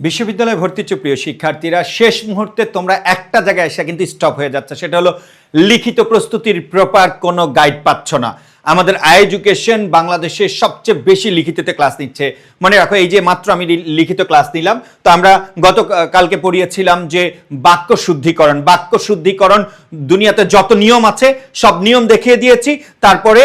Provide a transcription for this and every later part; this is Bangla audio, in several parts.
বিশ্ববিদ্যালয়ে ভর্তি ইচ্ছুক প্রিয় শিক্ষার্থীরা, শেষ মুহূর্তে তোমরা একটা জায়গায় এসে কিন্তু স্টপ হয়ে যাচ্ছে। সেটা হলো, লিখিত প্রস্তুতির প্রপার কোনো গাইড পাচ্ছ না। আমাদের আই এডুকেশন বাংলাদেশের সবচেয়ে বেশি লিখিততে ক্লাস নিচ্ছে। মনে রাখো, এই যে মাত্র আমি লিখিত ক্লাস নিলাম, তো আমরা গত কালকে পড়িয়েছিলাম যে বাক্য শুদ্ধিকরণ। বাক্য শুদ্ধিকরণ দুনিয়াতে যত নিয়ম আছে, সব নিয়ম দেখিয়ে দিয়েছি। তারপরে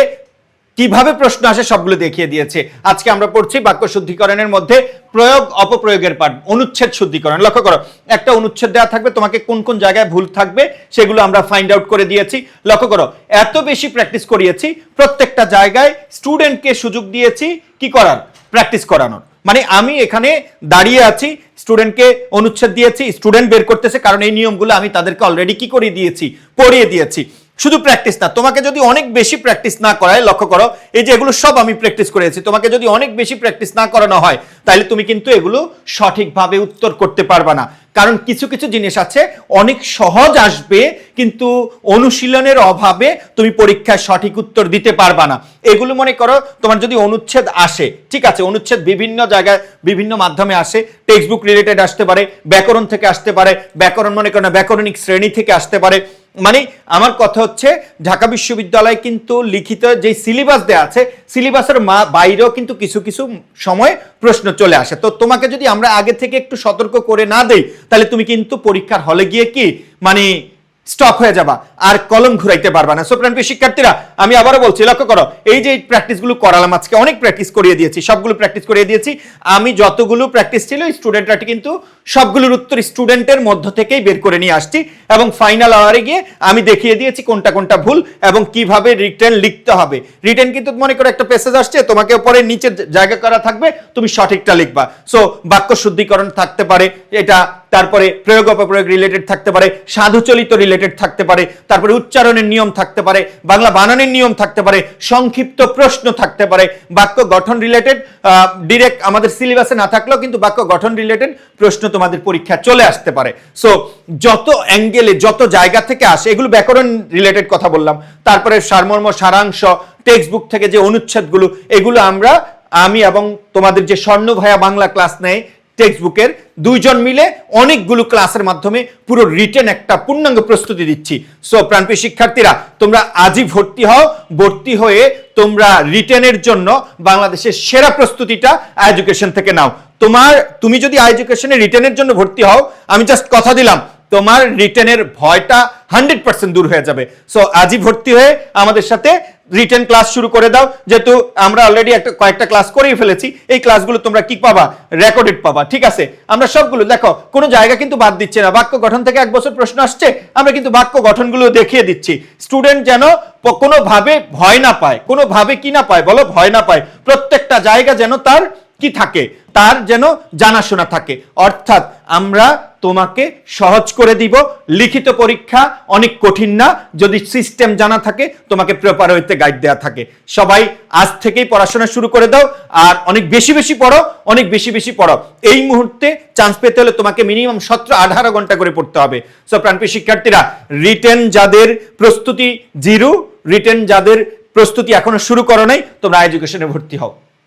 কীভাবে প্রশ্ন আসে সবগুলো দেখিয়ে দিয়েছে। আজকে আমরা পড়ছি বাক্য শুদ্ধিকরণের মধ্যে প্রয়োগ, অপপ্রয়োগের পাঠ, অনুচ্ছেদ শুদ্ধিকরণ। লক্ষ্য করো, একটা অনুচ্ছেদ দেওয়া থাকবে, তোমাকে কোন কোন জায়গায় ভুল থাকবে সেগুলো আমরা ফাইন্ড আউট করে দিয়েছি। লক্ষ্য করো, এত বেশি প্র্যাকটিস করিয়েছি, প্রত্যেকটা জায়গায় স্টুডেন্টকে সুযোগ দিয়েছি কি করার? প্র্যাকটিস করানোর। মানে আমি এখানে দাঁড়িয়ে আছি স্টুডেন্টকে অনুচ্ছেদ দিয়েছি স্টুডেন্ট বের করতেছে, কারণ এই নিয়মগুলো আমি তাদেরকে অলরেডি কি করে দিয়েছি, পড়িয়ে দিয়েছি। শুধু প্র্যাকটিস না, তোমাকে যদি অনেক বেশি প্র্যাকটিস না করায়, লক্ষ্য করো, এই যে এগুলো সব আমি প্র্যাকটিস করেছি, তোমাকে যদি অনেক বেশি প্র্যাকটিস না করানো হয় তাহলে তুমি কিন্তু এগুলো সঠিকভাবে উত্তর করতে পারবা না। কারণ কিছু কিছু জিনিস আছে, অনেক সহজ আসবে, কিন্তু অনুশীলনের অভাবে তুমি পরীক্ষায় সঠিক উত্তর দিতে পারবা না। এগুলো মনে করো, তোমার যদি অনুচ্ছেদ আসে, ঠিক আছে, অনুচ্ছেদ বিভিন্ন জায়গায়, বিভিন্ন মাধ্যমে আসে টেক্সট বুক রিলেটেড আসতে পারে, ব্যাকরণ থেকে আসতে পারে, ব্যাকরণ মনে করো না, ব্যাকরণিক শ্রেণি থেকে আসতে পারে মানে আমার কথা হচ্ছে, ঢাকা বিশ্ববিদ্যালয়ে কিন্তু লিখিত যে সিলেবাস দেওয়া আছে, সিলেবাসের মা- বাইরেও কিন্তু কিছু কিছু সময় প্রশ্ন চলে আসে। তো তোমাকে যদি আমরা আগে থেকে একটু সতর্ক করে না দেই, তাহলে তুমি কিন্তু পরীক্ষার হলে গিয়ে কি মানে স্টপ হয়ে যাবা আর কলম ঘুরাইতে পারবা না। সোপ্রাণ শিক্ষার্থীরা, আমি আবারও বলছি, লক্ষ্য করো, এই যে প্র্যাকটিসগুলো করালাম আজকে, অনেক প্র্যাকটিস করিয়ে দিয়েছি, সবগুলো প্র্যাকটিস করিয়ে দিয়েছি। আমি যতগুলো প্র্যাকটিস ছিল স্টুডেন্টরা কিন্তু সবগুলোর উত্তর স্টুডেন্টের মধ্য থেকেই বের করে নিয়ে আসছি এবং ফাইনাল আওয়ারে গিয়ে আমি দেখিয়ে দিয়েছি কোনটা কোনটা ভুল এবং কীভাবে রিটার্ন লিখতে হবে। রিটার্ন কিন্তু মনে করো একটা পেসেজ আসছে তোমাকে পরে নিচে জায়গা করা থাকবে, তুমি সঠিকটা লিখবা। সো বাক্য শুদ্ধিকরণ থাকতে পারে, এটা তারপরে প্রয়োগ অপপ্রয়োগ রিলেটেড থাকতে পারে সাধুচলিত রিলেটেড থাকতে পারে, তারপরে উচ্চারণের নিয়ম থাকতে পারে, বাংলা বানানের নিয়ম থাকতে পারে, সংক্ষিপ্ত প্রশ্ন থাকতে পারে, বাক্য গঠন রিলেটেড ডিরেক্ট আমাদের সিলেবাসে না থাকলেও কিন্তু বাক্য গঠন রিলেটেড প্রশ্ন তোমাদের পরীক্ষা চলে আসতে পারে। সো যত অ্যাঙ্গেলে যত জায়গা থেকে আসে, এগুলো ব্যাকরণ রিলেটেড কথা বললাম, তারপরে সারমর্ম, সারাংশ টেক্সট বুক থেকে যে অনুচ্ছেদগুলো, এগুলো আমরা, আমি এবং তোমাদের যে স্বর্ণ ভাইয়া বাংলা ক্লাস নেয় টেক্সট বুকের দুইজন মিলে অনেকগুলো ক্লাসের মাধ্যমে পুরো রিটেন একটা পূর্ণাঙ্গ প্রস্তুতি দিচ্ছি। সো প্রাণপ্রিয় শিক্ষার্থীরা, তোমরা আজই ভর্তি হও, ভর্তি হয়ে তোমরা রিটেনের জন্য বাংলাদেশের সেরা প্রস্তুতিটা এডুকেশন থেকে নাও। তোমার, তুমি যদি এডুকেশনে রিটেনের জন্য ভর্তি হও, আমি জাস্ট কথা দিলাম, তোমার রিটেনের ভয়টা হান্ড্রেড পার্সেন্ট দূর হয়ে যাবে। সো আজই ভর্তি হয়ে আমাদের সাথে রিটেন ক্লাস শুরু করে দাও, যেহেতু আমরা অলরেডি একটা, কয়েকটা ক্লাস করেই ফেলেছি, এই ক্লাসগুলো তোমরা কি পাবা? রেকর্ডেড পাবা, ঠিক আছে? আমরা সবগুলো, দেখো, কোনো জায়গা কিন্তু বাদ দিচ্ছে না। বাক্য গঠন থেকে এক বছর প্রশ্ন আসছে, আমরা কিন্তু বাক্য গঠনগুলো দেখিয়ে দিচ্ছি। স্টুডেন্ট যেন কোনোভাবে ভয় না পায়, কোনোভাবে কি না পায়, বলো, ভয় না পায়। প্রত্যেকটা জায়গা যেন তার কি থাকে? তার যেন জানাশোনা থাকে। অর্থাৎ আমরা তোমাকে সহজ করে দিব। লিখিত পরীক্ষা অনেক কঠিন না, যদি সিস্টেম জানা থাকে, তোমাকে প্রেপার হইতে গাইড দেওয়া থাকে। সবাই আজ থেকেই পড়াশোনা শুরু করে দাও, আর অনেক বেশি বেশি পড়ো, অনেক বেশি বেশি পড়ো। এই মুহূর্তে চান্স পেতে হলে তোমাকে মিনিমাম সতেরো আঠারো ঘণ্টা করে পড়তে হবে। সো প্রাণপ্রিয় শিক্ষার্থীরা রিটেন যাদের প্রস্তুতি জিরো রিটেন যাদের প্রস্তুতি এখনও শুরু করো নাই, তোমরা এডুকেশনে ভর্তি হও।